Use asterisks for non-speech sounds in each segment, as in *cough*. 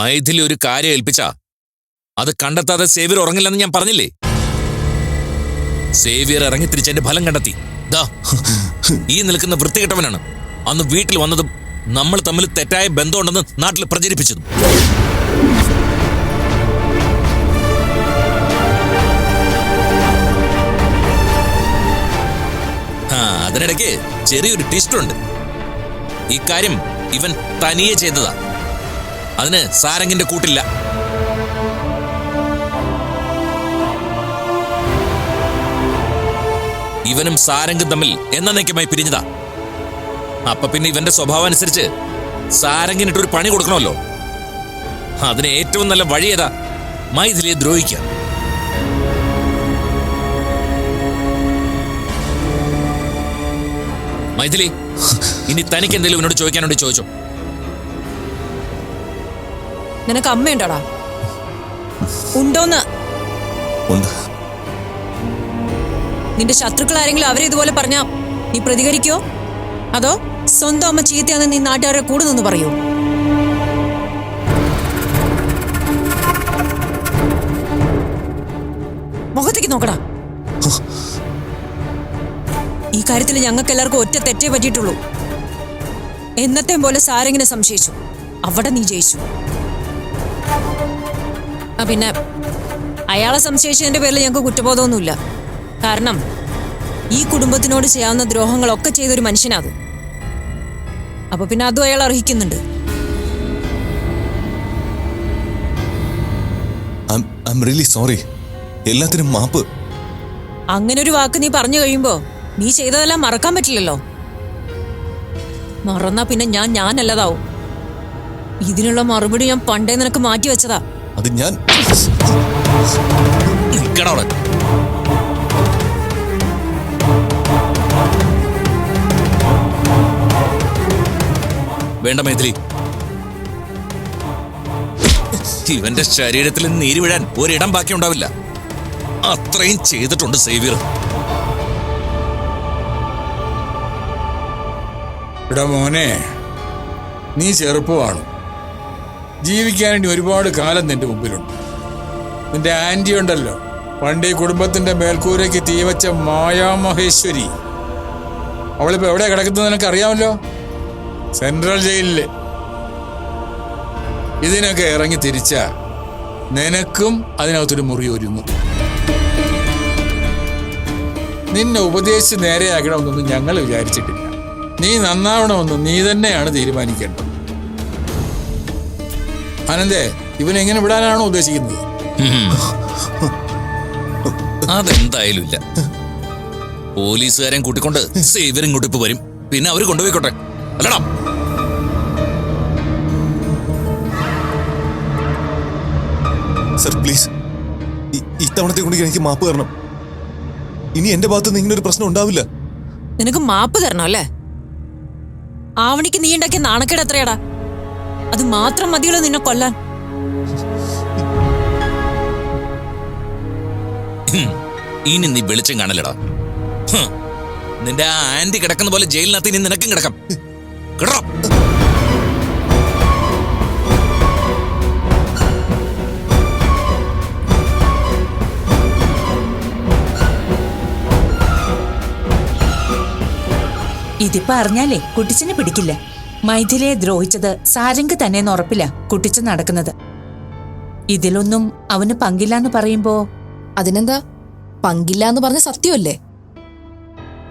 മൈഥിലി ഒരു കാര്യം ഏൽപ്പിച്ചാ? അത് കണ്ടെത്താതെ സേവ്യർ ഉറങ്ങില്ലെന്ന് ഞാൻ പറഞ്ഞില്ലേ? സേവ്യർ ഇറങ്ങി തിരിച്ചതിന്റെ ഫലം കണ്ടെത്തി. ദാ ഈ നിൽക്കുന്ന വൃത്തികെട്ടവനാണ്. അന്ന് വീട്ടിൽ വന്നതും നമ്മൾ തമ്മിൽ തെറ്റായ ബന്ധമുണ്ടെന്ന് നാട്ടിൽ പ്രചരിപ്പിച്ചതും. അതിനിടയ്ക്ക് ചെറിയൊരു ട്വിസ്റ്റ് ഉണ്ട്. ഇക്കാര്യം ഇവൻ തനിയെ ചെയ്തതാ. അതിന് സാരംഗിന്റെ കൂട്ടില്ല. ഇവനും സാരംഗും തമ്മിൽ എന്നേക്കുമായി പിരിഞ്ഞതാ. അപ്പൊ പിന്നെ ഇവന്റെ സ്വഭാവം അനുസരിച്ച് സാരംഗിനിട്ടൊരു പണി കൊടുക്കണമല്ലോ. അതിന് ഏറ്റവും നല്ല വഴി ഏതാ? മൈഥിലിയെ ദ്രോഹിക്കുക മൈഥിലി ഇനി തനിക്ക് എന്തെങ്കിലും ഇവനോട് ചോദിക്കാനുണ്ട് ചോദിച്ചോ. നിനക്ക് അമ്മയുണ്ടോടാ? ഉണ്ടോന്ന്? നിന്റെ ശത്രുക്കൾ ആരെങ്കിലും അവരെ ഇതുപോലെ പറഞ്ഞാ നീ പ്രതികരിക്കോ? അതോ സ്വന്തം അമ്മ ചീത്തയാന്ന് നീ നാട്ടുകാരെ കൂടെ നിന്ന് പറയൂ? മുഖത്തേക്ക് നോക്കടാ. ഈ കാര്യത്തിൽ ഞങ്ങൾക്ക് എല്ലാവർക്കും ഒറ്റ തെറ്റേ പറ്റിയിട്ടുള്ളൂ. എന്നത്തെയും പോലെ സാരെങ്ങനെ സംശയിച്ചു? അവിടെ നീ ജയിച്ചു. ആ പിന്നെ അയാളെ സംശയിച്ചതിന്റെ പേരിൽ ഞങ്ങൾക്ക് കുറ്റബോധമൊന്നുമില്ല. കാരണം ഈ കുടുംബത്തിനോട് ചെയ്യാവുന്ന ദ്രോഹങ്ങളൊക്കെ ചെയ്തൊരു മനുഷ്യനാത്. അപ്പൊ പിന്നെ അതും അയാൾ അർഹിക്കുന്നുണ്ട്. റിയലി സോറി എല്ലാത്തിനും മാപ്പ്. അങ്ങനെ ഒരു വാക്ക് നീ പറഞ്ഞു കഴിയുമ്പോ നീ ചെയ്തതെല്ലാം മറക്കാൻ പറ്റില്ലല്ലോ. മറന്നാ പിന്നെ ഞാൻ ഞാനല്ലതാവും. ഇതിനുള്ള മറുപടി ഞാൻ പണ്ടേ നിനക്ക് മാറ്റി വെച്ചതാ. അത് ഞാൻ നിൽക്കടാ അവിടെ. വേണ്ട മൈത്രി ഇവന്റെ ശരീരത്തിൽ നീര് വീഴാൻ ഒരിടം ബാക്കി ഉണ്ടാവില്ല അത്രയും ചെയ്തിട്ടുണ്ട് സേവിയർ. മോനെ നീ ചെറുപ്പമാണ് ജീവിക്കാൻ വേണ്ടി ഒരുപാട് കാലം നിന്റെ മുമ്പിലുണ്ട്. നിന്റെ ആന്റി ഉണ്ടല്ലോ. പണ്ട് ഈ കുടുംബത്തിന്റെ മേൽക്കൂരയ്ക്ക് തീവച്ച മായാമഹേശ്വരി. അവളിപ്പോ എവിടെ കിടക്കുന്നത് നിനക്ക് അറിയാമല്ലോ? സെൻട്രൽ ജയിലിൽ. ഇതിനൊക്കെ ഇറങ്ങി തിരിച്ച നിനക്കും അതിനകത്തൊരു മുറി ഒരുങ്ങും. നിന്നെ ഉപദേശിച്ച് നേരെയാക്കണമെന്നൊന്നും ഞങ്ങൾ വിചാരിച്ചിട്ടില്ല. നീ നന്നാവണമെന്ന് നീ തന്നെയാണ് തീരുമാനിക്കേണ്ടത്. ആനന്ദേ ഇവൻ എങ്ങനെ വിടാനാണോ ഉദ്ദേശിക്കുന്നത്? അതെന്തായാലും ഇല്ല. പോലീസുകാരൻ കൂട്ടിക്കൊണ്ട് സേവിയർ ഇങ്ങോട്ട് ഇപ്പൊ വരും. പിന്നെ അവർ കൊണ്ടുപോയിക്കോട്ടെ. അല്ലടാ. Sir please. ഇത്തവണത്തെ കൊണ്ട് എനിക്ക് മാപ്പ് തരണം. ഇനി എന്റെ ഭാഗത്ത് നിന്ന് ഇങ്ങനെ ഒരു പ്രശ്നം ഉണ്ടാവില്ല. നിനക്ക് മാപ്പ് തരണം അല്ലേ? ആവണിക്ക് നീ ഉണ്ടാക്കിയ നാണക്കേട് എത്രയാടാ? അത് മാത്രം മതിയുള്ളൂ നിന്നെ കൊല്ലാൻ. ഹും, ഇനി നീ വെളിച്ചം കാണലടാ ഹും, നിന്റെ ആ ആന്റി കിടക്കുന്ന പോലെ ജയിലിനകത്ത് ഇനി നിനക്കും കിടക്കാം. കിടറോ ഇതിപ്പോ അറിഞ്ഞാലേ കുട്ടിച്ചനെ പിടിക്കില്ല. മൈഥിലിയെ ദ്രോഹിച്ചത് സാരംഗ് തന്നെയെന്ന് ഉറപ്പില്ല കുട്ടിച്ച് നടക്കുന്നത്. ഇതിലൊന്നും അവന് പങ്കില്ലാന്ന് പറയുമ്പോ അതിനെന്താ? പങ്കില്ല എന്ന് പറഞ്ഞ സത്യമല്ലേ?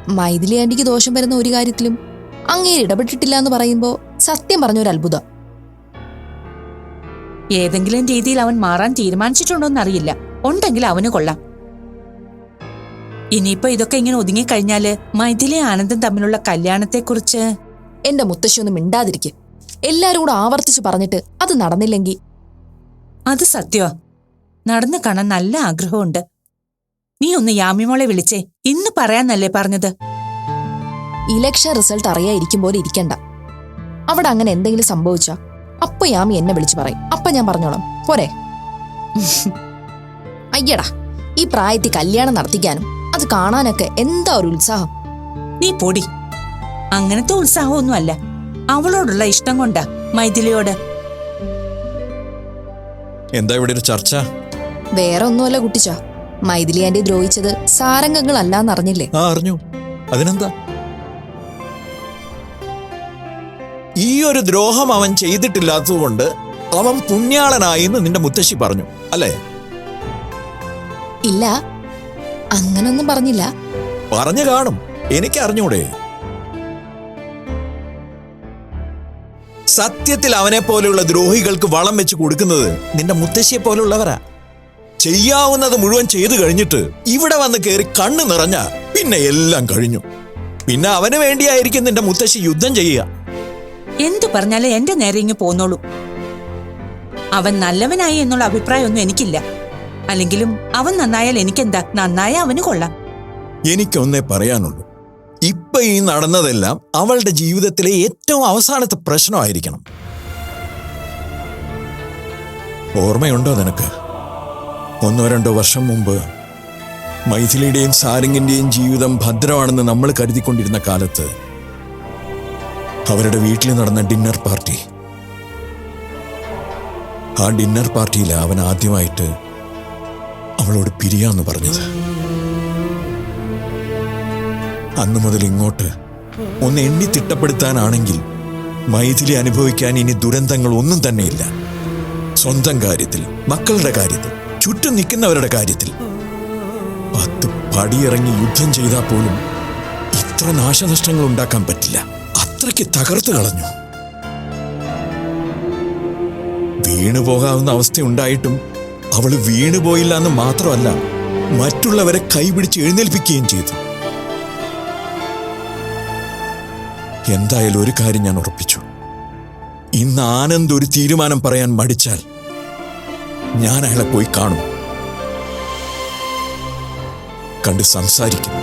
മൈഥിലി ആന്റിക്ക് ദോഷം വരുന്ന ഒരു കാര്യത്തിലും അങ്ങേര് ഇടപെട്ടിട്ടില്ല എന്ന് പറയുമ്പോ സത്യം പറഞ്ഞ ഒരു അത്ഭുതം. ഏതെങ്കിലും രീതിയിൽ അവൻ മാറാൻ തീരുമാനിച്ചിട്ടുണ്ടോന്നറിയില്ല. ഉണ്ടെങ്കിൽ അവന് കൊള്ളാം. ഇനിയിപ്പോ ഇതൊക്കെ ഇങ്ങനെ ഒതുങ്ങിക്കഴിഞ്ഞാൽ മൈഥിലി ആനന്ദം തമ്മിലുള്ള കല്യാണത്തെക്കുറിച്ച് എന്റെ മുത്തശ്ശിയൊന്നും മിണ്ടാതിരിക്കെ. എല്ലാരും കൂടെ ആവർത്തിച്ചു പറഞ്ഞിട്ട് അത് നടന്നില്ലെങ്കിൽ അത് സത്യോ നടന്നു കാണാൻ നല്ല ആഗ്രഹമുണ്ട്. നീ ഒന്ന് യാമിമോളെ വിളിച്ചേ. ഇന്ന് പറയാന്നല്ലേ പറഞ്ഞത്? ഇലക്ഷൻ റിസൾട്ട് അറിയാതിരിക്കും പോലെ ഇരിക്കണ്ട. അവിടെ അങ്ങനെ എന്തെങ്കിലും സംഭവിച്ചാ അപ്പൊ യാമി എന്നെ വിളിച്ചു പറയും. അപ്പൊ ഞാൻ പറഞ്ഞോളാം. പോരെ. *laughs* അയ്യടാ ഈ പ്രായത്തിൽ കല്യാണം നടത്തിക്കാനും അത് കാണാനൊക്കെ എന്താ ഒരു ഉത്സാഹം? നീ പൊടി. അങ്ങനത്തെ ഉത്സാഹമൊന്നുമല്ല. അവളോടുള്ള ഇഷ്ടം കൊണ്ടാ മൈഥിലിയോട്. എന്താ ഇവിടെ ഒരു ചർച്ച? വേറെ ഒന്നുമല്ല കുട്ടിച്ച. മൈഥിലി ആന്റി ദ്രോഹിച്ചത് സാരംഗങ്ങളല്ലാന്ന് അറിഞ്ഞില്ലേ ആ അറിഞ്ഞു. അതിനെന്താ? ഈ ഒരു ദ്രോഹം അവൻ ചെയ്തിട്ടില്ലാത്തതുകൊണ്ട് അവൻ പുണ്യാളനായി എന്ന് നിന്റെ മുത്തശ്ശി പറഞ്ഞു അല്ലേ? ഇല്ല. അങ്ങനൊന്നും പറഞ്ഞില്ല. പറഞ്ഞു കാണും. എനിക്ക് അറിഞ്ഞൂടെ സത്യത്തിൽ അവനെ പോലെയുള്ള ദ്രോഹികൾക്ക് വളം വെച്ച് കൊടുക്കുന്നത് നിന്റെ മുത്തശ്ശിയെ പോലുള്ളവരാ ചെയ്യാവുന്നത് മുഴുവൻ ചെയ്തു കഴിഞ്ഞിട്ട് ഇവിടെ വന്ന് കയറി കണ്ണു നിറഞ്ഞ പിന്നെ എല്ലാം കഴിഞ്ഞു. പിന്നെ അവന് വേണ്ടിയായിരിക്കും നിന്റെ മുത്തശ്ശി യുദ്ധം ചെയ്യുക. എന്തു പറഞ്ഞാലും എന്റെ നേരെ ഇങ്ങ് പോന്നോളൂ. അവൻ നല്ലവനായി എന്നുള്ള അഭിപ്രായമൊന്നും എനിക്കില്ല. അല്ലെങ്കിലും അവൻ നന്നായാൽ എനിക്കെന്താ? നന്നായ അവന് കൊള്ളാം. എനിക്കൊന്നേ പറയാനുള്ളൂ. ഇപ്പൊ ഈ നടന്നതെല്ലാം അവളുടെ ജീവിതത്തിലെ ഏറ്റവും അവസാനത്തെ പ്രശ്നമായിരിക്കണം. ഓർമ്മയുണ്ടോ നിനക്ക്? ഒന്നോ രണ്ടോ വർഷം മുമ്പ് മൈഥിലിയുടെയും സാരംഗിന്റെയും ജീവിതം ഭദ്രമാണെന്ന് നമ്മൾ കരുതിക്കൊണ്ടിരുന്ന കാലത്ത് അവരുടെ വീട്ടിൽ നടന്ന ഡിന്നർ പാർട്ടി. ആ ഡിന്നർ പാർട്ടിയിൽ അവൻ ആദ്യമായിട്ട് അവളോട് പിരിയാന്ന് പറഞ്ഞത്. അന്നു മുതൽ ഇങ്ങോട്ട് ഒന്ന് എണ്ണി തിട്ടപ്പെടുത്താനാണെങ്കിൽ മൈഥിലി അനുഭവിക്കാൻ ഇനി ദുരന്തങ്ങൾ ഒന്നും തന്നെയില്ല. സ്വന്തം കാര്യത്തിൽ മക്കളുടെ കാര്യത്തിൽ ചുറ്റും നിൽക്കുന്നവരുടെ കാര്യത്തിൽ. പത്ത് പടിയിറങ്ങി യുദ്ധം ചെയ്താൽ പോലും ഇത്ര നാശനഷ്ടങ്ങൾ ഉണ്ടാക്കാൻ പറ്റില്ല. അത്രയ്ക്ക് തകർത്തു കളഞ്ഞു. വീണു പോകാവുന്ന അവസ്ഥ ഉണ്ടായിട്ടും അവൾ വീണുപോയില്ല എന്ന് മാത്രമല്ല മറ്റുള്ളവരെ കൈപിടിച്ച് എഴുന്നേൽപ്പിക്കുകയും ചെയ്തു. എന്തായാലും ഒരു കാര്യം ഞാൻ ഉറപ്പിച്ചു. ഇന്ന് ആനന്ദ് ഒരു തീരുമാനം പറയാൻ മടിച്ചാൽ ഞാൻ അയാളെ പോയി കാണും. കണ്ട് സംസാരിക്കും.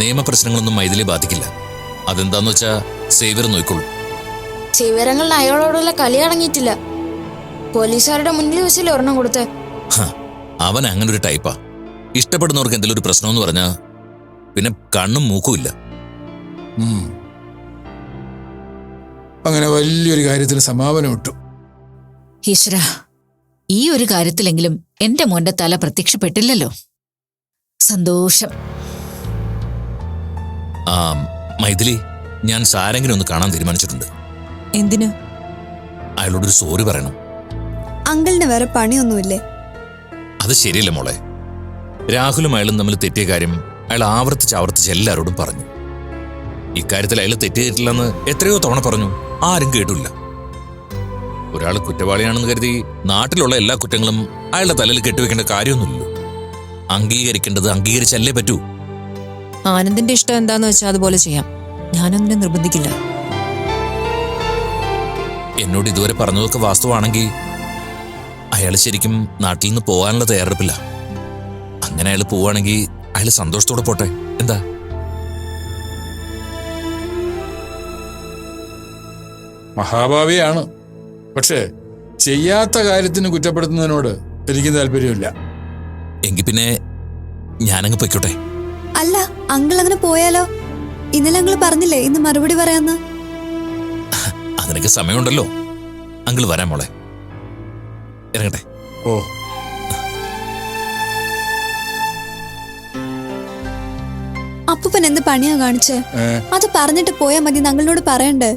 നിയമപ്രശ്നങ്ങളൊന്നും മൈഥിലി ബാധിക്കില്ല. അതെന്താന്ന് വെച്ചാ സേവർ നോക്കിക്കൊള്ളൂ ചിവരങ്ങളിൽ അയാളോടുള്ള കളി അടങ്ങിയിട്ടില്ല. പോലീസുകാരുടെ മുന്നിൽ വെച്ചില്ല ഒരെണ്ണം കൊടുത്ത്. അവൻ അങ്ങനെ ഒരു ടൈപ്പാ ഇഷ്ടപ്പെടുന്നവർക്ക് എന്തെങ്കിലും ഒരു പ്രശ്നമെന്ന് പറഞ്ഞാൽ പിന്നെ കണ്ണും മൂക്കും ഇല്ല. അങ്ങനെ വലിയൊരു കാര്യത്തിന് സമാപനം ഇട്ടു. ഈശ്വര ഈ ഒരു കാര്യത്തിലെങ്കിലും എന്റെ മോന്റെ തല പ്രത്യക്ഷപ്പെട്ടില്ലല്ലോ? സന്തോഷം. ആ മൈഥിലി ഞാൻ സാരെങ്കിലും ഒന്ന് കാണാൻ തീരുമാനിച്ചിട്ടുണ്ട്. എന്തിനു? അയാളോടൊരു സോറി പറയണം. അങ്കിളിന് വേറെ പണിയൊന്നുമില്ലേ? അത് ശരിയല്ല മോളെ? രാഹുലും അയാളും തമ്മിൽ തെറ്റിയ കാര്യം അയാൾ ആവർത്തിച്ച് ആവർത്തിച്ച് എല്ലാവരോടും പറഞ്ഞു. ഇക്കാര്യത്തിൽ അയാൾ തെറ്റിയിട്ടില്ലെന്ന് എത്രയോ തവണ പറഞ്ഞു. ആരും കേട്ടില്ല. ഒരാൾ കുറ്റവാളിയാണെന്ന് കരുതി നാട്ടിലുള്ള എല്ലാ കുറ്റങ്ങളും അയാളുടെ തലയിൽ കെട്ടിവെക്കേണ്ട കാര്യമൊന്നുമില്ലല്ലോ. അംഗീകരിക്കേണ്ടത് അംഗീകരിച്ചല്ലേ പറ്റൂ. ആനന്ദിന്റെ ഇഷ്ടം എന്താന്ന് വെച്ചാൽ അതുപോലെ ചെയ്യാം. ഞാനൊന്നിനെ നിർബന്ധിക്കില്ല. എന്നോട് ഇതുവരെ പറഞ്ഞതൊക്കെ വാസ്തുവാണെങ്കിൽ അയാൾ ശരിക്കും നാട്ടിൽ നിന്ന് പോകാനുള്ള തയ്യാറെടുപ്പില്ല. അങ്ങനെ അയാൾ പോവാണെങ്കിൽ അയാൾ സന്തോഷത്തോടെ പോട്ടെ. എന്താ? മഹാഭാവിയാണ്. പക്ഷേ ചെയ്യാത്ത കാര്യത്തിന് കുറ്റപ്പെടുത്തുന്നതിനോട് എനിക്ക് താല്പര്യമില്ല. എങ്കിൽ പിന്നെ ഞാനങ്ങ് പൊയ്ക്കോട്ടെ. അല്ല അങ്കിൾ അങ്ങനെ പോയാലോ? ഇന്നലെ അങ്കിൾ പറഞ്ഞില്ലേ ഇന്ന് മറുപടി പറയാന്ന്? അതിനൊക്കെ സമയമുണ്ടല്ലോ. അങ്കിൾ വരാൻ മോളെ. ഇറങ്ങട്ടെ. ഓ. അപ്പൂപ്പൻ എന്ത് പണിയാ കാണിച്ച്? അത് പറഞ്ഞിട്ട് പോയാ മതി ഞങ്ങളോട് പറയണ്ടേ?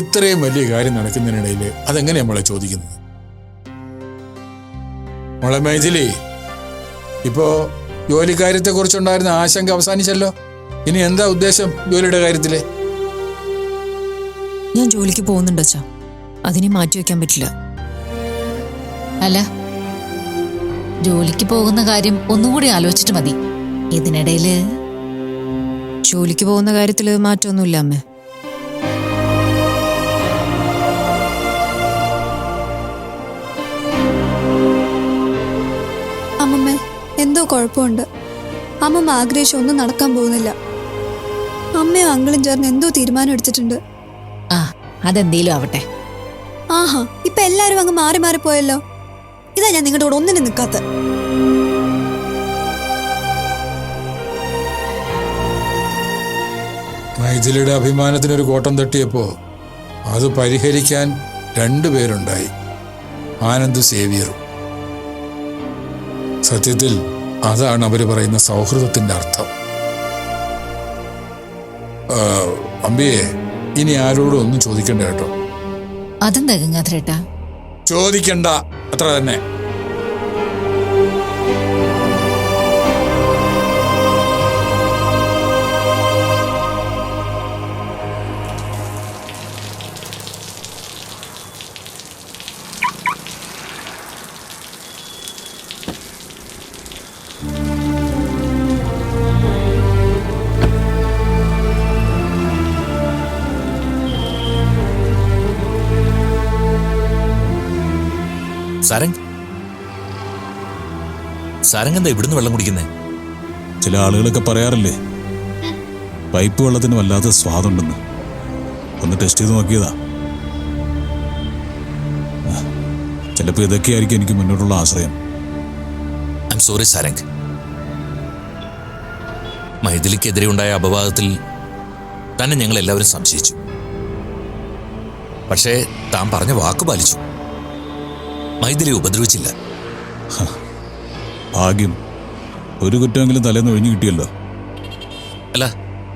ഇത്രയും വലിയ കാര്യം നടക്കുന്നതിനിടയിൽ അതെങ്ങനെയാ മോളെ ചോദിക്കുന്നത് മോളെ മൈഥിലി ഇപ്പോ ജോലിക്കാര്യത്തെ കുറിച്ചുണ്ടായിരുന്ന ആശങ്ക അവസാനിച്ചല്ലോ? ഇനി എന്താ ഉദ്ദേശം ജോലിയുടെ കാര്യത്തിൽ? ഞാൻ ജോലിക്ക് പോകുന്നുണ്ട് അച്ഛാ. അതിനെ മാറ്റി വെക്കാൻ പറ്റില്ല. അല്ല ജോലിക്ക് പോകുന്ന കാര്യം ഒന്നുകൂടി ആലോചിച്ചിട്ട് മതി. ഇതിനിടയിൽ ജോലിക്ക് പോകുന്ന കാര്യത്തിൽ മാറ്റമൊന്നുമില്ല അമ്മേ. അമ്മമ്മ എന്തോ കുഴപ്പമുണ്ട്. അമ്മമ്മ ആഗ്രഹിച്ച ഒന്നും നടക്കാൻ പോകുന്നില്ല. അമ്മയും അങ്കിളും ചേർന്ന് എന്തോ തീരുമാനം എടുത്തിട്ടുണ്ട്. ആ അതെന്തേലും ആവട്ടെ. ആഹാ ഇപ്പൊ എല്ലാരും അങ്ങ് മാറി മാറി പോയല്ലോ. ഇതാ ഞാൻ നിങ്ങളുടെ കൂടെ ഒന്നിനും നിൽക്കാത്ത മൈഥിലിയുടെ അഭിമാനത്തിനൊരു കോട്ടം തട്ടിയപ്പോൾ അത് പരിഹരിക്കാൻ രണ്ടുപേരുണ്ടായി ആനന്ദ് സേവിയറും സത്യത്തിൽ അതാണ് അവർ പറയുന്ന സൗഹൃദത്തിന്റെ അർത്ഥം. അമ്പിയെ ഇനി ആരോടും ഒന്നും ചോദിക്കണ്ട കേട്ടോ. അതെന്താ ഗംഗാധരേട്ടാ? ചോദിക്കണ്ട. അത്ര തന്നെ. സാരംഗ് സാരംഗ് എന്താ ഇവിടുന്ന് വെള്ളം കുടിക്കുന്നേ? ചില ആളുകളൊക്കെ പറയാറില്ലേ പൈപ്പ് വെള്ളത്തിന് വല്ലാത്ത സ്വാദുണ്ടെന്ന്. ഒന്ന് ടെസ്റ്റ് ചെയ്ത് നോക്കിയതാ. ചിലപ്പോ ചിലപ്പോൾ ഇതൊക്കെയായിരിക്കും എനിക്ക് മുന്നോട്ടുള്ള ആശ്രയം. ഐ എം സോറി സാരംഗ് മൈഥിലിക്കെതിരെ ഉണ്ടായ അപവാദത്തിൽ തന്നെ ഞങ്ങൾ എല്ലാവരും സംശയിച്ചു. പക്ഷേ താൻ പറഞ്ഞ വാക്ക് പാലിച്ചു. മൈഥിലി ഉപദ്രവിച്ചില്ല. ഭാഗ്യം. ഒരു കുറ്റമെങ്കിലും തലേന്ന് ഒഴിഞ്ഞു കിട്ടിയല്ലോ. അല്ല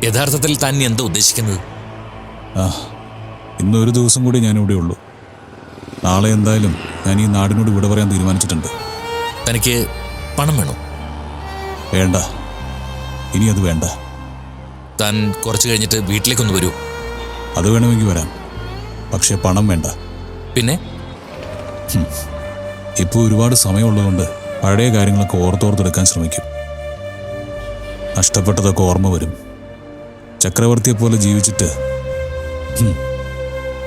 യഥാർത്ഥത്തിൽ താൻ എന്താ ഉദ്ദേശിക്കുന്നത്? ആ ഇന്നൊരു ദിവസം കൂടി ഞാനിവിടെ ഉള്ളൂ. നാളെ എന്തായാലും ഞാൻ ഈ നാടിനോട് വിട പറയാൻ തീരുമാനിച്ചിട്ടുണ്ട്. തനിക്ക് പണം വേണോ? വേണ്ട. ഇനി അത് വേണ്ട. താൻ കുറച്ച് കഴിഞ്ഞിട്ട് വീട്ടിലേക്കൊന്ന് വരൂ. അത് വേണമെങ്കിൽ വരാം. പക്ഷേ പണം വേണ്ട. പിന്നെ? ഇപ്പോൾ ഒരുപാട് സമയമുള്ളതുകൊണ്ട് പഴയ കാര്യങ്ങളൊക്കെ ഓർത്തോർത്തെടുക്കാൻ ശ്രമിക്കും. നഷ്ടപ്പെട്ടതൊക്കെ ഓർമ്മ വരും. ചക്രവർത്തിയെ പോലെ ജീവിച്ചിട്ട്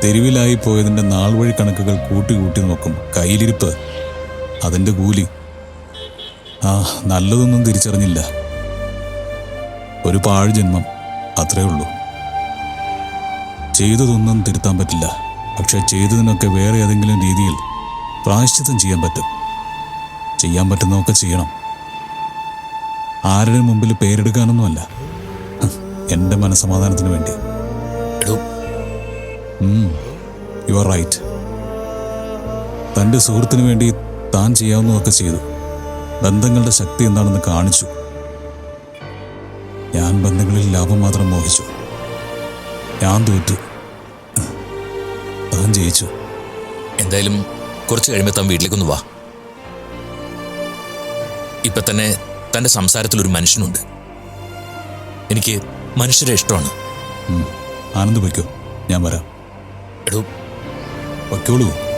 തെരുവിലായി പോയതിന്റെ നാൾ വഴി കണക്കുകൾ കൂട്ടി കൂട്ടി നോക്കും. കയ്യിലിരിപ്പ് അതിന്റെ കൂലി. ആ നല്ലതൊന്നും തിരിച്ചറിഞ്ഞില്ല. ഒരു പാഴ് ജന്മം അത്രേ ഉള്ളൂ. ചെയ്തതൊന്നും തിരുത്താൻ പറ്റില്ല. പക്ഷെ ചെയ്തതിനൊക്കെ വേറെ ഏതെങ്കിലും രീതിയിൽ പ്രായശ്ചിത്തം ചെയ്യാൻ പറ്റും. ചെയ്യാൻ പറ്റുന്നതൊക്കെ ചെയ്യണം. ആരുടെ മുമ്പിൽ പേരെടുക്കാനൊന്നുമല്ല. എന്റെ മനസമാധാനത്തിന് വേണ്ടി. യു ആർ റൈറ്റ് തന്റെ സുഹൃത്തിന് വേണ്ടി താൻ ചെയ്യാവുന്നതൊക്കെ ചെയ്തു. ബന്ധങ്ങളുടെ ശക്തി എന്താണെന്ന് കാണിച്ചു. ഞാൻ ബന്ധങ്ങളിൽ ലാഭം മാത്രം മോഹിച്ചു. ഞാൻ തോറ്റു. താൻ ജയിച്ചു. എന്തായാലും കുറച്ച് കഴിയുമ്പോൾ താൻ വീട്ടിലേക്കൊന്ന് വാ. ഇപ്പൊ തന്നെ തന്റെ സംസാരത്തിൽ ഒരു മനുഷ്യനുണ്ട്. എനിക്ക് മനുഷ്യരെ ഇഷ്ടമാണ്. ആനന്ദ് വയ്ക്കോ ഞാൻ വരാം. എടോ. വയ്ക്കോളൂ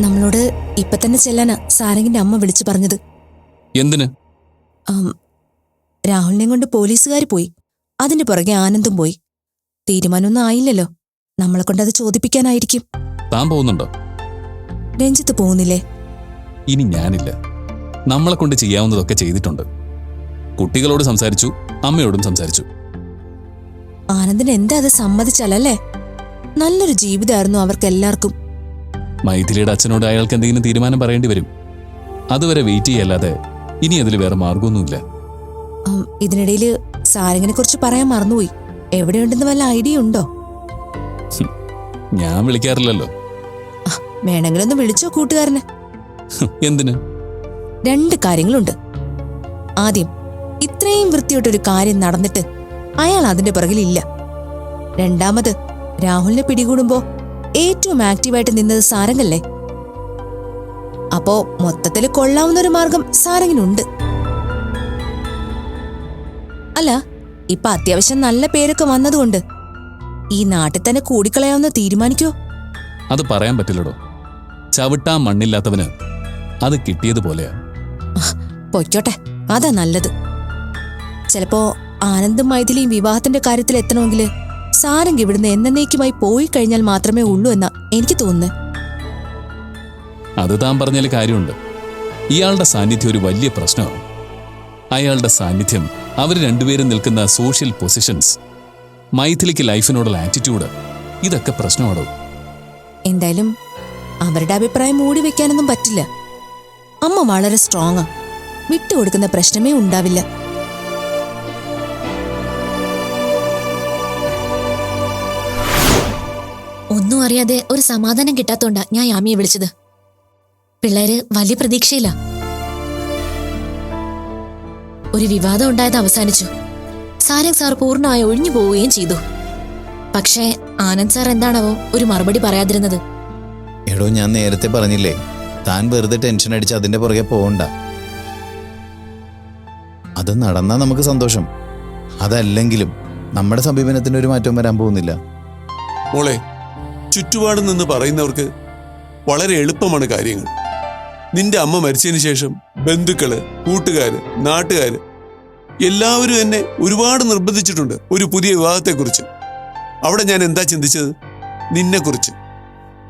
നമ്മളോട് ഇപ്പൊ തന്നെ ചെല്ലാനാ സാരംഗിന്റെ അമ്മ വിളിച്ചു പറഞ്ഞത്. എന്തിന്? രാഹുലിനെ കൊണ്ട് പോലീസുകാർ പോയി. അതിന്റെ പുറകെ ആനന്ദും പോയി. തീരുമാനമൊന്നും ആയില്ലല്ലോ. നമ്മളെ കൊണ്ട് അത് ചോദിപ്പിക്കാനായിരിക്കും. താൻ പോകുന്നുണ്ടോ? രഞ്ജിത്ത് പോകുന്നില്ലേ? ഇനി ഞാനില്ല. നമ്മളെ കൊണ്ട് ചെയ്യാവുന്നതൊക്കെ ചെയ്തിട്ടുണ്ട്. കുട്ടികളോട് സംസാരിച്ചു അമ്മയോടും സംസാരിച്ചു. ആനന്ദിന് എന്താ അത് സമ്മതിച്ചാലല്ലേ? നല്ലൊരു ജീവിതമായിരുന്നു അവർക്ക് എല്ലാവർക്കും മൈഥിലിയുടെ അച്ഛനോട് അയാൾക്ക് എന്തെങ്കിലും തീരുമാനം പറയേണ്ടി വരും. അതുവരെ വെയിറ്റ് ചെയ്യല്ലാതെ ഇനി അതിൽ വേറെ മാർഗമൊന്നുമില്ല ഇതിനിടയിൽ സാരംഗിനെ കുറിച്ച് പറയാൻ മറന്നുപോയി. എവിടെയുണ്ടെന്ന് വല്ല ഐഡിയ ഉണ്ടോ? ഞാൻ വിളിക്കാറില്ലല്ലോ. ആ, വേണമെങ്കിലൊന്ന് വിളിച്ചോ കൂട്ടുകാരന്. എന്തിന്? രണ്ട് കാര്യങ്ങളുണ്ട്. ആദ്യം ഇത്രയും വൃത്തിയോട്ടൊരു കാര്യം നടന്നിട്ട് അയാൾ അതിന്റെ പുറകിലില്ല. രണ്ടാമത് രാഹുലിനെ പിടികൂടുമ്പോ ഏറ്റവും ആക്റ്റീവായിട്ട് നിന്നത് സാരംഗല്ലേ? അപ്പോ മൊത്തത്തിൽ കൊള്ളാവുന്ന ഒരു മാർഗം സാരംഗിനുണ്ട്. അല്ല ഇപ്പൊ അത്യാവശ്യം നല്ല പേരൊക്കെ വന്നതുകൊണ്ട് ഈ നാട്ടിൽ തന്നെ കൂടിക്കളയാവുന്ന തീരുമാനിക്കോ? അത് പറയാൻ പറ്റില്ലടോ. ചവിട്ടാൻ മണ്ണില്ലാത്തവന് അത് കിട്ടിയതുപോലെയാ പൊയ്ക്കോട്ടെ. അതാ നല്ലത്. ചിലപ്പോ ആനന്ദും മൈഥിലിയും വിവാഹത്തിന്റെ കാര്യത്തിൽ എത്തണമെങ്കിൽ സാരംഗ് ഇവിടുന്ന് എന്നേക്കുമായി പോയി കഴിഞ്ഞാൽ മാത്രമേ ഉള്ളൂ എന്നാ എനിക്ക് തോന്നുന്നത് അത് താൻ പറഞ്ഞതിൽ കാര്യമുണ്ട്. ഇയാളുടെ സാന്നിധ്യം ഒരു വലിയ പ്രശ്നമാണ്. അയാളുടെ സാന്നിധ്യം അവർ രണ്ടുപേരും നിൽക്കുന്ന സോഷ്യൽ പൊസിഷൻസ് മൈഥിലിക്ക് ലൈഫിനോടുള്ള ആറ്റിറ്റ്യൂഡ് ഇതൊക്കെ പ്രശ്നമാണോ? എന്തായാലും അവരുടെ അഭിപ്രായം മൂടി വെക്കാനൊന്നും പറ്റില്ല. അമ്മ വളരെ സ്ട്രോങ്ങാ വിട്ടുകൊടുക്കുന്ന പ്രശ്നമേ ഉണ്ടാവില്ല. ഒന്നും അറിയാതെ ഒരു സമാധാനം കിട്ടാത്തോണ്ടാ ഞാൻ യാമിയെ വിളിച്ചത്. പിള്ളേര് വലിയ പ്രതീക്ഷയില്ല. ഒരു വിവാദം ഉണ്ടായത് അവസാനിച്ചു. സാരംഗ് സാർ പൂർണമായി ഒഴിഞ്ഞു പോവുകയും ചെയ്തു. പക്ഷേ ആനന്ദ് സാർ എന്താണാവോ ഒരു മറുപടി പറയാതിരുന്നത്. എടോ ഞാൻ നേരത്തെ പറഞ്ഞില്ലേ താൻ വെറുതെ ടെൻഷൻ അടിച്ച് അതിന്റെ പുറകെ പോകണ്ട അത് നടന്നാ നമുക്ക് സന്തോഷം. അതല്ലെങ്കിലും നമ്മുടെ സമീപനത്തിന് ഒരു മാറ്റവും വരാൻ പോകുന്നില്ല. മോളെ ചുറ്റുപാടും നിന്ന് പറയുന്നവർക്ക് വളരെ എളുപ്പമാണ് കാര്യങ്ങൾ. നിന്റെ അമ്മ മരിച്ചതിന് ശേഷം ബന്ധുക്കൾ കൂട്ടുകാര് നാട്ടുകാര് എല്ലാവരും എന്നെ ഒരുപാട് നിർബന്ധിച്ചിട്ടുണ്ട് ഒരു പുതിയ വിവാഹത്തെക്കുറിച്ച്. അവിടെ ഞാൻ എന്താ ചിന്തിച്ചത്? നിന്നെക്കുറിച്ച്.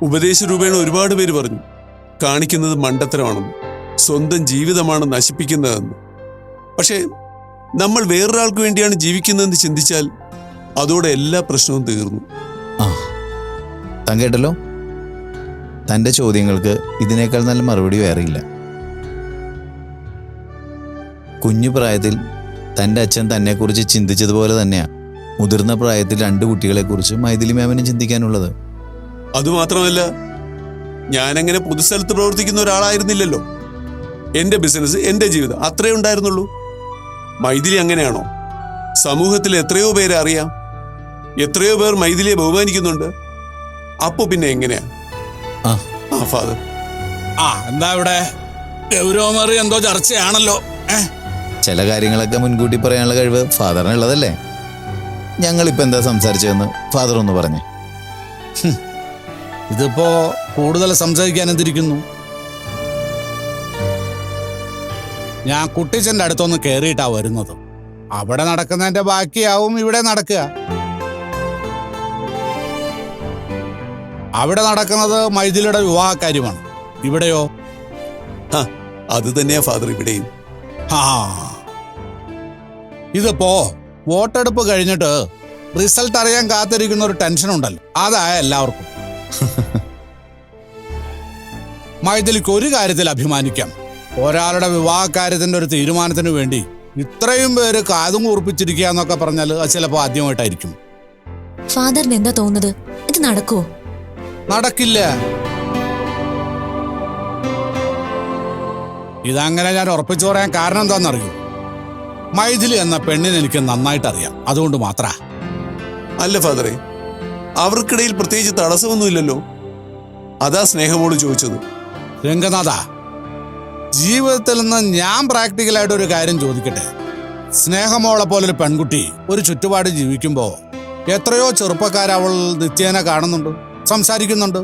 ഉപദേശ രൂപേണ ഒരുപാട് പേര് പറഞ്ഞു കാണിക്കുന്നത് മണ്ടത്തരമാണെന്ന് സ്വന്തം ജീവിതമാണ് നശിപ്പിക്കുന്നതെന്ന്. പക്ഷേ നമ്മൾ വേറൊരാൾക്ക് വേണ്ടിയാണ് ജീവിക്കുന്നതെന്ന് ചിന്തിച്ചാൽ അതോടെ എല്ലാ പ്രശ്നവും തീർന്നു. ആ. താൻ കേട്ടല്ലോ? തന്റെ ചോദ്യങ്ങൾക്ക് ഇതിനേക്കാൾ നല്ല മറുപടി വേറെയില്ല. കുഞ്ഞു പ്രായത്തിൽ തന്റെ അച്ഛൻ തന്നെക്കുറിച്ച് ചിന്തിച്ചതുപോലെ തന്നെയാണ് മുതിർന്ന പ്രായത്തിൽ രണ്ട് കുട്ടികളെക്കുറിച്ച് മൈഥിലി മാമിനും ചിന്തിക്കാനുള്ളത്. അതുമാത്രമല്ല ഞാനങ്ങനെ പൊതുസ്ഥലത്ത് പ്രവർത്തിക്കുന്ന ഒരാളായിരുന്നില്ലല്ലോ. എന്റെ ബിസിനസ് എന്റെ ജീവിതം അത്രേ ഉണ്ടായിരുന്നുള്ളൂ. മൈഥിലി അങ്ങനെയാണോ? സമൂഹത്തിൽ എത്രയോ പേരെ അറിയാം. എത്രയോ പേർ മൈഥിലിയെ ബഹുമാനിക്കുന്നുണ്ട്. അപ്പോ പിന്നെ എങ്ങനെയാ? ആ. ഫാദർ ആ എന്താ ഇവിടെ? ഗൗരവമറി എന്തോ ചർച്ചയാണല്ലോ. ചില കാര്യങ്ങളൊക്കെ മുൻകൂട്ടി പറയാനുള്ള കഴിവ് ഫാദറിനുള്ളതല്ലേ? ഞങ്ങൾ ഞങ്ങളിപ്പോൾ എന്താ സംസാരിച്ചതെന്ന് ഫാദർ ഒന്ന് പറഞ്ഞേ. ഇതിപ്പോ കൂടുതൽ സംസാരിക്കാൻ എന്തിരിക്കുന്നു? ഞാൻ കുട്ടിച്ചന്റെ അടുത്തൊന്ന് കേറിയിട്ടാ വരുന്നത്. അവിടെ നടക്കുന്നതിന്റെ ബാക്കിയാവും ഇവിടെ നടക്കുക. അവിടെ നടക്കുന്നത് മൈഥിലിയുടെ വിവാഹ കാര്യമാണ് ഇവിടെയോ അത് തന്നെയാ ഫാദർ ഇവിടെയും. ആ ഇതിപ്പോ വോട്ടെടുപ്പ് കഴിഞ്ഞിട്ട് റിസൾട്ട് അറിയാൻ കാത്തിരിക്കുന്ന ഒരു ടെൻഷൻ ഉണ്ടല്ലോ. അതായ എല്ലാവർക്കും. മൈഥിലിക്ക് ഒരു കാര്യത്തിൽ അഭിമാനിക്കാം. ഒരാളുടെ വിവാഹ കാര്യത്തിന്റെ ഒരു തീരുമാനത്തിന് വേണ്ടി ഇത്രയും പേര് കാതും കൂർപ്പിച്ചിരിക്കുക എന്നൊക്കെ പറഞ്ഞാൽ അത് ചിലപ്പോൾ ആദ്യമായിട്ടായിരിക്കും. ഫാദറിന് എന്താ തോന്നുന്നത്? ഇത് നടക്കുവോ? നടക്കില്ല. ഇതങ്ങനെ ഞാൻ ഉറപ്പിച്ചു പറയാൻ കാരണം എന്താണെന്നറിയോ? മൈഥിലി എന്ന പെണ്ണിനെ എനിക്ക് നന്നായിട്ട് അറിയാം അതുകൊണ്ട് മാത്ര. അല്ല ഫാദറെ. അവർക്കിടയിൽ പ്രത്യേകിച്ച് തടസ്സമൊന്നുമില്ലല്ലോ. അതാ സ്നേഹമോട് ചോദിച്ചത്. രംഗനാഥ ജീവിതത്തിൽ നിന്ന് ഞാൻ പ്രാക്ടിക്കലായിട്ട് ഒരു കാര്യം ചോദിക്കട്ടെ. സ്നേഹമോളെ പോലൊരു പെൺകുട്ടി ഒരു ചുറ്റുപാട് ജീവിക്കുമ്പോൾ എത്രയോ ചെറുപ്പക്കാർ അവൾ നിത്യേന കാണുന്നുണ്ട്. സംസാരിക്കുന്നുണ്ട്.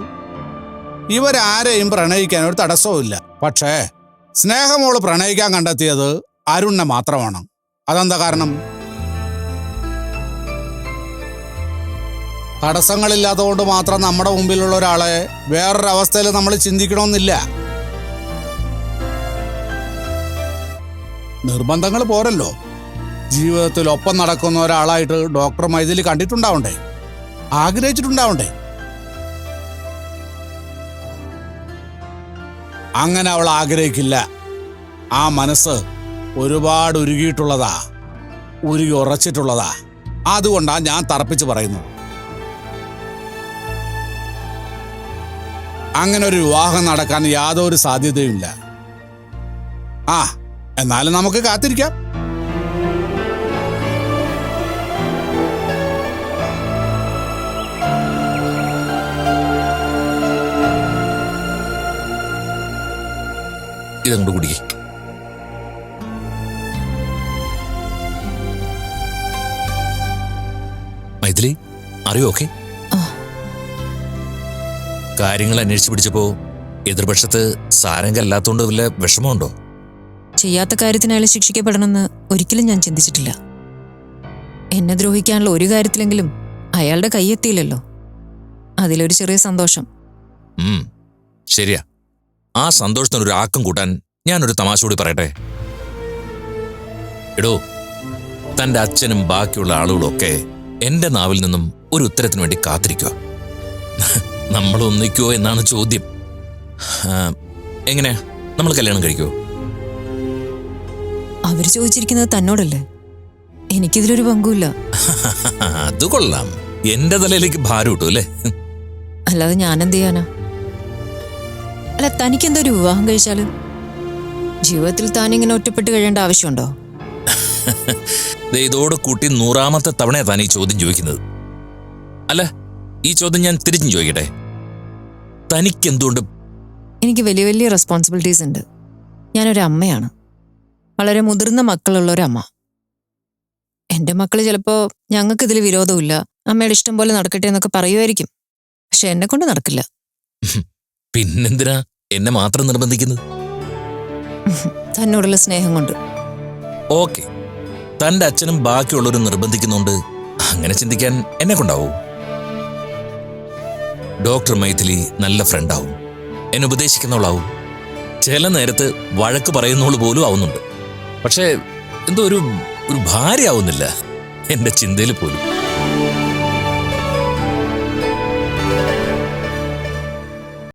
ഇവരാരെയും പ്രണയിക്കാൻ ഒരു തടസ്സവും ഇല്ല. പക്ഷേ സ്നേഹമോൾ പ്രണയിക്കാൻ കണ്ടെത്തിയത് അരുണിനെ മാത്രമാണ്. അതെന്താ കാരണം? തടസ്സങ്ങളില്ലാത്തതുകൊണ്ട് മാത്രം നമ്മുടെ മുമ്പിലുള്ള ഒരാളെ വേറൊരു അവസ്ഥയിൽ നമ്മൾ ചിന്തിക്കണമെന്നില്ല. നിർബന്ധങ്ങൾ പോരല്ലോ. ജീവിതത്തിൽ ഒപ്പം നടക്കുന്ന ഒരാളായിട്ട് ഡോക്ടർ മൈതിൽ കണ്ടിട്ടുണ്ടാവണ്ടേ? ആഗ്രഹിച്ചിട്ടുണ്ടാവണ്ടേ? അങ്ങനെ അവൾ ആഗ്രഹിക്കില്ല. ആ മനസ്സ് ഒരുപാട് ഉരുകിയിട്ടുള്ളതാ. ഉരുകി ഉറച്ചിട്ടുള്ളതാ. അതുകൊണ്ടാ ഞാൻ തറപ്പിച്ച് പറയുന്നു അങ്ങനെ ഒരു വിവാഹം നടക്കാൻ യാതൊരു സാധ്യതയുമില്ല. ആ എന്നാലും നമുക്ക് കാത്തിരിക്കാം. ഇതങ്ങോട്ട് കുടിക്കേ. മൈഥിലി അറിയോ ഓക്കെ കാര്യങ്ങൾ അന്വേഷിച്ചു പിടിച്ചപ്പോ എതിർപക്ഷത്ത് സാരംഗല്ലാത്തോണ്ട് വല്ല വിഷമമുണ്ടോ? ചെയ്യാത്ത കാര്യത്തിന് അയാൾ ശിക്ഷിക്കപ്പെടണമെന്ന് ഒരിക്കലും ഞാൻ ചിന്തിച്ചിട്ടില്ല. എന്നെ ദ്രോഹിക്കാനുള്ള ഒരു കാര്യത്തിലെങ്കിലും അയാളുടെ കൈയെത്തിയില്ലല്ലോ അതിലൊരു ചെറിയ സന്തോഷം. ശരിയാ. ആ സന്തോഷത്തിന് ഒരു ആക്കം കൂട്ടാൻ ഞാനൊരു തമാശ കൂടി പറയട്ടെ? എടോ തന്റെ അച്ഛനും ബാക്കിയുള്ള ആളുകളൊക്കെ എന്റെ നാവിൽ നിന്നും ഒരു ഉത്തരത്തിന് വേണ്ടി കാത്തിരിക്കുക നമ്മൾ ഒന്നിക്കോ എന്നാണ് ചോദ്യം. എങ്ങനെ? നമ്മൾ കല്യാണം കഴിക്കുമോ അവർ ചോദിച്ചിരിക്കുന്നത് തന്നോടല്ലേ? എനിക്കിതിലൊരു പങ്കുമില്ല. അത് കൊള്ളാം. എന്റെ തലയിലേക്ക് ഭാരം കിട്ടും അല്ലേ? അല്ലാതെ ഞാൻ എന്ത് ചെയ്യാനാ? അല്ല തനിക്കെന്തോ ഒരു വിവാഹം കഴിച്ചാൽ? ജീവിതത്തിൽ താൻ ഇങ്ങനെ ഒറ്റപ്പെട്ട് കഴിയേണ്ട ആവശ്യമുണ്ടോ? ഇതോട് കൂട്ടി നൂറാമത്തെ തവണ താൻ ഈ ചോദ്യം ചോദിക്കുന്നത്. അല്ല ഈ ചോദ്യം ഞാൻ തിരിച്ചും ചോദിക്കട്ടെ? തനിക്ക് എന്തുകൊണ്ട് എനിക്ക് വലിയ വലിയ റെസ്പോൺസിബിലിറ്റീസ് ഉണ്ട്. ഞാനൊരു അമ്മയാണ്. വളരെ മുതിർന്ന മക്കളുള്ള ഒരു അമ്മ എന്റെ മക്കൾ ചിലപ്പോ ഞങ്ങൾക്ക് ഇതിൽ വിരോധമില്ല. അമ്മയുടെ ഇഷ്ടം പോലെ നടക്കട്ടെ എന്നൊക്കെ പറയുമായിരിക്കും. പക്ഷെ എന്നെ കൊണ്ട് നടക്കില്ല പിന്നെന്തിനാ എന്നെ മാത്രം നിർബന്ധിക്കുന്നത്? തന്നോടുള്ള സ്നേഹം കൊണ്ട്. ഓക്കെ. തന്റെ അച്ഛനും ബാക്കിയുള്ളവരും നിർബന്ധിക്കുന്നുണ്ട്. അങ്ങനെ ചിന്തിക്കാൻ എന്നെ കൊണ്ടാവൂ? ഡോക്ടർ മൈഥിലി നല്ല ഫ്രണ്ടാവും. എന്നെ ഉപദേശിക്കുന്നവളാവും. ചില നേരത്ത് വഴക്ക് പറയുന്നവൾ പോലും ആവുന്നുണ്ട്. പക്ഷേ എന്തോ ഒരു ഒരു ഭാര്യ ആവുന്നില്ല എന്റെ ചിന്തയിൽ പോലും.